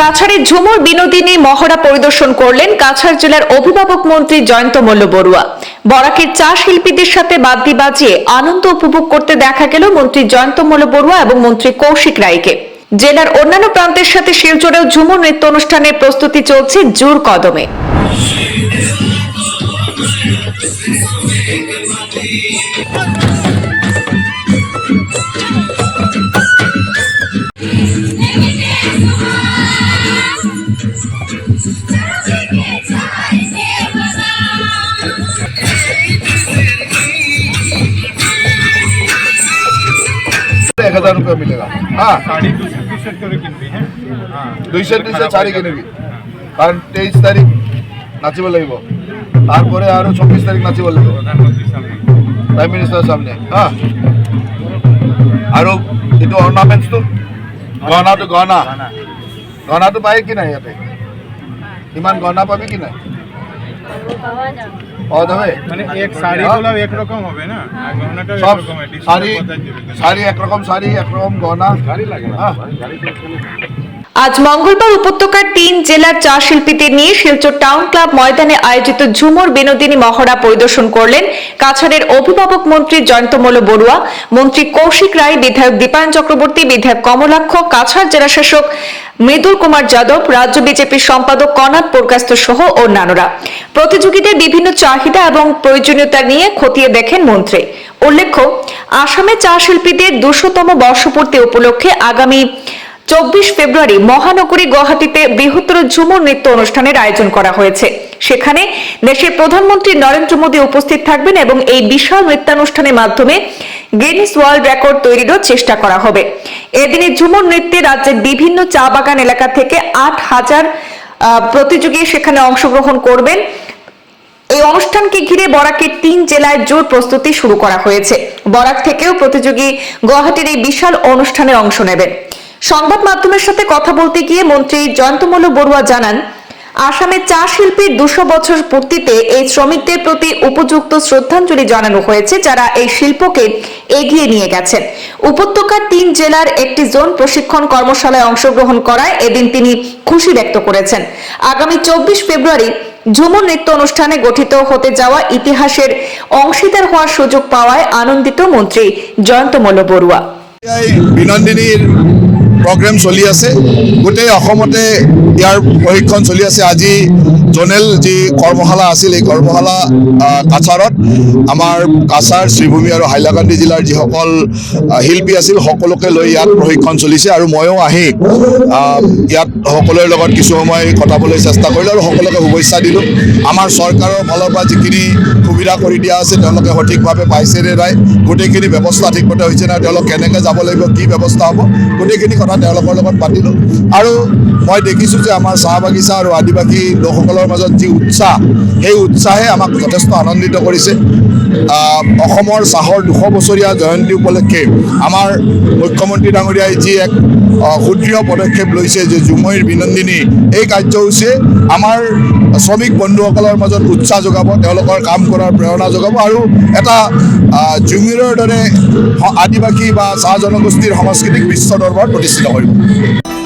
কাছাড়ের ঝুমুর বিনোদিনী মহড়া পরিদর্শন করলেন কাছাড় জেলার অভিভাবক মন্ত্রী জয়ন্ত মল্ল বড়ুয়া। বরাকের চা শিল্পীদের সাথে বাদ্যি বাজিয়ে আনন্দ উপভোগ করতে দেখা গেল মন্ত্রী জয়ন্ত মল্ল বড়ুয়া এবং মন্ত্রী কৌশিক রায়কে। জেলার অন্যান্য প্রান্তের সাথে শিলচরেও ঝুমুর নৃত্য অনুষ্ঠানের প্রস্তুতি চলছে জোর কদমে। एक हजार रुपया मिलेगा हाँ साड़ी दो सौ टी शर्ट করে কিনবি হ্যাঁ হ্যাঁ দুইশো দুইশো শাড়ি কিনিবি কারণ তেইশ তারিখ নাচিব লাগিব তারপরে আরো চব্বিশ তারিখ নাচিব লাগিব প্রধানমন্ত্রীর সামনে প্ৰাইম মিনিষ্টাৰৰ সামনে হা আৰু এইটো অৰ্ণামেণ্টছটো গহনাটো গহনা গানা গহনাটো পায় কি নাই ইয়াতে ইমান গহনা পাবি কি নাই পাওয়া যাবে মানে এক শাড়ি গুলো এক রকম হবে না আর গহনাটা এক সব রকম হয় শাড়ি ডিসকাউন্ট দিবে শাড়ি একরকম শাড়ি একরকম গহনা হ্যাঁ আজ মঙ্গলবার উপত্যকার তিন জেলার চা শিল্পীদের নিয়ে শিলচর টাউন ক্লাব ময়দানে আয়োজিত ঝুমুর বিনোদিনী মহড়া পরিদর্শন করলেন কাছাড়ের অভিভাবক মন্ত্রী জয়ন্তমল বড়ুয়া, মন্ত্রী কৌশিক রায়, বিধায়ক দীপায়ন চক্রবর্তী, বিধায়ক কমলাক্ষ, কাছাড় জেলা শাসক মৃদুল কুমার যাদব, রাজ্য বিজেপির সম্পাদক কনাদ পোরকাস্ত সহ অন্যান্যরা। প্রতিযোগীদের বিভিন্ন চাহিদা এবং প্রয়োজনীয়তা নিয়ে খতিয়ে দেখেন মন্ত্রী। উল্লেখ্য, আসামে চা শিল্পীদের দুশোতম বর্ষপূর্তি উপলক্ষে আগামী চব্বিশ ফেব্রুয়ারি মহানগরী গুয়াহাটিতে বৃহত্তর ঝুমুর নৃত্য অনুষ্ঠানের আয়োজন করা হয়েছে। সেখানে দেশের প্রধানমন্ত্রী নরেন্দ্র মোদী উপস্থিত থাকবেন এবং এই বিশাল নৃত্যানুষ্ঠানের মাধ্যমে গিনিস ওয়ার্ল্ড রেকর্ড তৈরিরও চেষ্টা করা হবে। এদিনে ঝুমুর নৃত্যে রাজ্যের বিভিন্ন চা বাগান এলাকা থেকে আট হাজার প্রতিযোগী সেখানে অংশগ্রহণ করবেন। এই অনুষ্ঠানকে ঘিরে বরাকের তিন জেলায় জোর প্রস্তুতি শুরু করা হয়েছে। বরাক থেকেও প্রতিযোগী গুয়াহাটির এই বিশাল অনুষ্ঠানে অংশ নেবেন। সংবাদ মাধ্যমের সাথে কথা বলতে গিয়ে মন্ত্রী জয়ন্তমল্ল বড়ুয়া জানান, আসামের চা শিল্পীর দুশো বছর পূর্তিতে এই শ্রমিকদের প্রতি উপযুক্ত শ্রদ্ধাঞ্জলি জানানো হয়েছে, যারা এই শিল্পকে এগিয়ে নিয়ে গেছেন। উপত্যকার তিন জেলার একটি জোন প্রশিক্ষণ কর্মশালায় অংশগ্রহণ করায় এদিন তিনি খুশি ব্যক্ত করেছেন। আগামী চব্বিশ ফেব্রুয়ারি ঝুমুর নৃত্য অনুষ্ঠানে গঠিত হতে যাওয়া ইতিহাসের অংশীদার হওয়ার সুযোগ পাওয়ায় আনন্দিত মন্ত্রী জয়ন্ত মল্ল বড়ুয়া প্ৰগ্ৰেম চলি আছে। গোটেই অসমতে ইয়াৰ প্ৰশিক্ষণ চলি আছে। আজি জনেল যি কৰ্মশালা আছিল, এই কৰ্মশালা কাছাৰত আমাৰ কাছাৰ শ্ৰীভূমি আৰু হাইলাকান্দি জিলাৰ যিসকল শিল্পী আছিল, সকলোকে লৈ ইয়াত প্ৰশিক্ষণ চলিছে আৰু ময়ো আহি ইয়াত সকলোৰে লগত কিছু সময় কটাবলৈ চেষ্টা কৰিলোঁ আৰু সকলোকে শুভেচ্ছা দিলোঁ। আমাৰ চৰকাৰৰ ফালৰ পৰা যিখিনি সুবিধা কৰি দিয়া আছে, তেওঁলোকে সঠিকভাৱে পাইছে নে নাই, গোটেইখিনি ব্যৱস্থা ঠিকমতে হৈছে নাই, তেওঁলোক কেনেকৈ যাব লাগিব, কি ব্যৱস্থা হ'ব, গোটেইখিনি কথা তেওঁলোকৰ লগত পাতিলোঁ। আৰু মই দেখিছোঁ যে আমাৰ চাহ বাগিচা আৰু আদিবাসী লোকসকলৰ মাজত যি উৎসাহ, সেই উৎসাহে আমাক যথেষ্ট আনন্দিত কৰিছে। অসমৰ চাহৰ দুশ বছৰীয়া জয়ন্তী উপলক্ষে আমাৰ মুখ্যমন্ত্ৰী ডাঙৰীয়াই যি এক সুদৃঢ় পদক্ষেপ লৈছে যে ঝুমৈৰ বিনন্দিনী এই কাৰ্যসূচীয়ে আমাৰ শ্ৰমিক বন্ধুসকলৰ মাজত উৎসাহ যোগাব তেওঁলোকৰ কাম কৰাৰ প্ৰেৰণা যোগাব আৰু এটা আহ, ঝুমুৰৰ দৰে আদিবাসী বা চাহ জনগোষ্ঠীৰ সংস্কৃতিক বিশ্ব দৰবাৰত প্ৰতিষ্ঠিত কৰিব।